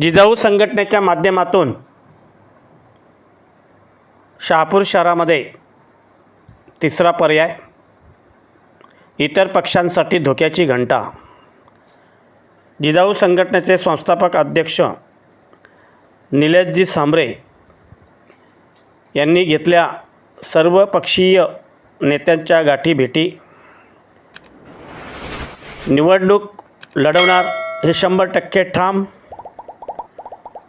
जिजाऊ संघटनेच्या माध्यमातून शहापूर शहरामध्ये तिसरा पर्याय इतर पक्षांसाठी धोक्याची घंटा. जिजाऊ संघटनेचे संस्थापक अध्यक्ष निलेशजी सांबरे यांनी घेतल्या सर्वपक्षीय नेत्यांच्या गाठी भेटी. निवडणूक लढवणार हे शंभर टक्के ठाम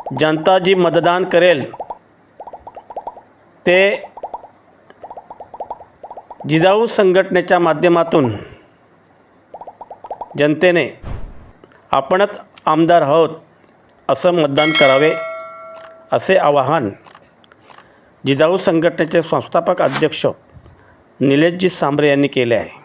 जनता जी मतदान करेल ते जिजाऊ संघटनेच्या माध्यमातून जनतेने आपणच आमदार आहोत असं मतदान करावे असे आवाहन जिजाऊ संघटनेचे संस्थापक अध्यक्ष निलेशजी सांबरे यांनी केले आहे.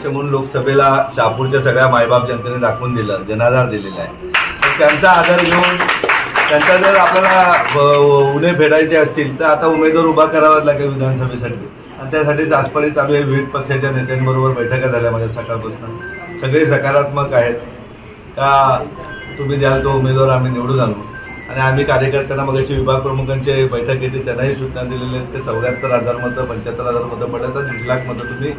अध्यक्ष म्हणून लोकसभेला शहापूरच्या सगळ्या मायबाप जनतेने दाखवून दिलं जनाधार दिलेला आहे. तर त्यांचा आधार घेऊन त्यांचा जर आपल्याला अ, उणे फेडायचे असतील तर आता उमेदवार उभा करावाच लागेल विधानसभेसाठी. आणि त्यासाठीच आजपर्यंत चालू आहे विविध पक्षाच्या नेत्यांबरोबर बैठका झाल्या माझ्या सकाळपासून. सगळे सकारात्मक आहेत. का तुम्ही द्याल तो उमेदवार आम्ही निवडून आणू. आणि आम्ही कार्यकर्त्यांना मगाशी विभाग प्रमुखांचे बैठक घेतली त्यांनाही सूचना दिलेल्या आहेत ते चौऱ्याहत्तर हजार मतं पंच्याहत्तर हजार मतं पडतात तर दीड लाख मतं तुम्ही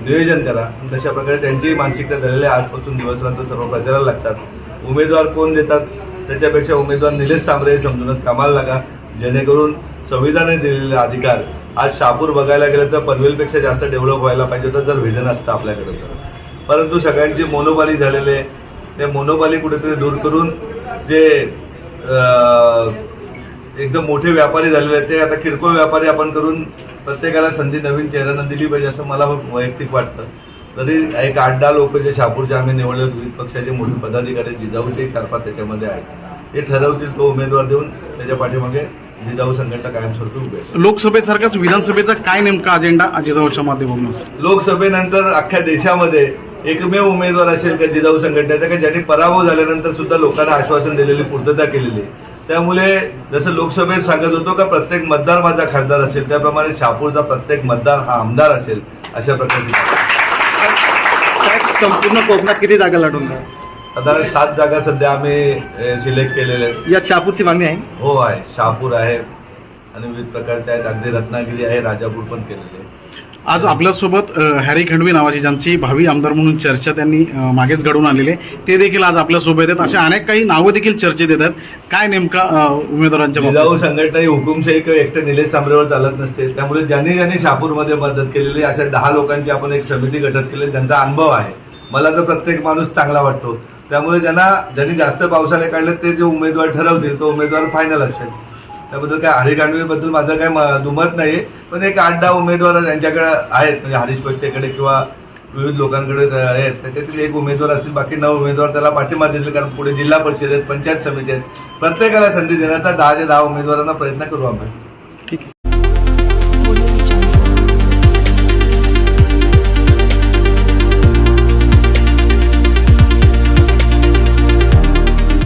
नियोजन करा. आणि तशा प्रकारे त्यांचीही मानसिकता झालेली आहे. आजपासून दिवसरात्र सर्व प्रचाराला लागतात. उमेदवार कोण देतात? त्याच्यापेक्षा उमेदवार निलेश सांबरे हे समजूनच कामाला लागा. जेणेकरून संविधानाने दिलेले अधिकार आज शापूर बघायला गेलं तर पनवेलपेक्षा जास्त डेव्हलप व्हायला पाहिजे होतं जर व्हिजन असतं आपल्याकडे तर. परंतु सगळ्यांची मोनोपाली झालेले ते मोनोपाली कुठेतरी दूर करून जे एकदम मोठे व्यापारी झालेले आहेत ते आता किरकोळ व्यापारी आपण करून प्रत्येकाला संधी नवीन चेहऱ्यांना दिली पाहिजे असं मला वैयक्तिक वाटतं तरी एक आठ दहा लोक जे शहापूरचे आम्ही निवडले विविध पक्षाचे मोठे पदाधिकारी जिजाऊचे चार पाच त्याच्यामध्ये आहेत ते ठरवतील तो उमेदवार देऊन त्याच्या पाठीमागे जिजाऊ संघटना कायमस्वरूपी उभे. लोकसभेसारखाच विधानसभेचा काय नेमका अजेंडा जिजाऊच्या माध्यमातून लोकसभेनंतर अख्ख्या देशामध्ये एकमेव उमेदवार असेल का जिजाऊ संघटनेचा का ज्यांनी पराभव झाल्यानंतर सुद्धा लोकांना आश्वासन दिलेली पूर्तता केलेली आहे. त्यामुळे जसं लोकसभेत सांगत होतो का प्रत्येक मतदार माझा खासदार असेल. त्याप्रमाणे शहापूरचा प्रत्येक मतदार हा आमदार असेल अशा प्रकारची काय संपूर्ण कोकणात किती जागा लढून साधारण सात जागा सध्या आम्ही सिलेक्ट केलेल्या आहेत. या छापूरची मागणी आहे? हो आहे. शहापूर आहे. आणि विविध प्रकारचे आहेत अगदी रत्नागिरी आहे राजापूर पण केलेले आज आपल्यासोबत हॅरी खंडवी नावाची ज्यांची भावी आमदार म्हणून चर्चा त्यांनी मागेच घडवून आणलेली आहे ते देखील आज आपल्यासोबत आहेत. अशा अनेक काही नावं देखील चर्चेत येतात. काय नेमका उमेदवारांच्या बाबतीत? संघटना ही हुकुमशाही किंवा एकटे निलेश सांबरेवर चालत नसते. त्यामुळे ज्यांनी ज्यांनी शहापूरमध्ये मदत केलेली अशा दहा लोकांची आपण एक समिती गठत केली त्यांचा अनुभव आहे. मला तर प्रत्येक माणूस चांगला वाटतो. त्यामुळे ज्यांना ज्यांनी जास्त पावसाळे काढले ते जे उमेदवार ठरवतील तो उमेदवार फायनल असेल. त्याबद्दल काय हरी बद्दल माझं काय दुमत नाही पण एक आठ दहा उमेदवार त्यांच्याकडे आहेत. म्हणजे हरीश पष्टेकडे किंवा विविध लोकांकडे आहेत. त्याच्यातील एक उमेदवार असतील बाकी नऊ उमेदवार त्याला पाठिंबा देतील. कारण पुढे जिल्हा परिषद आहेत पंचायत समिती आहेत. प्रत्येकाला संधी देण्याचा दहा ते दहा उमेदवारांना प्रयत्न करू आम्ही ठीक आहे.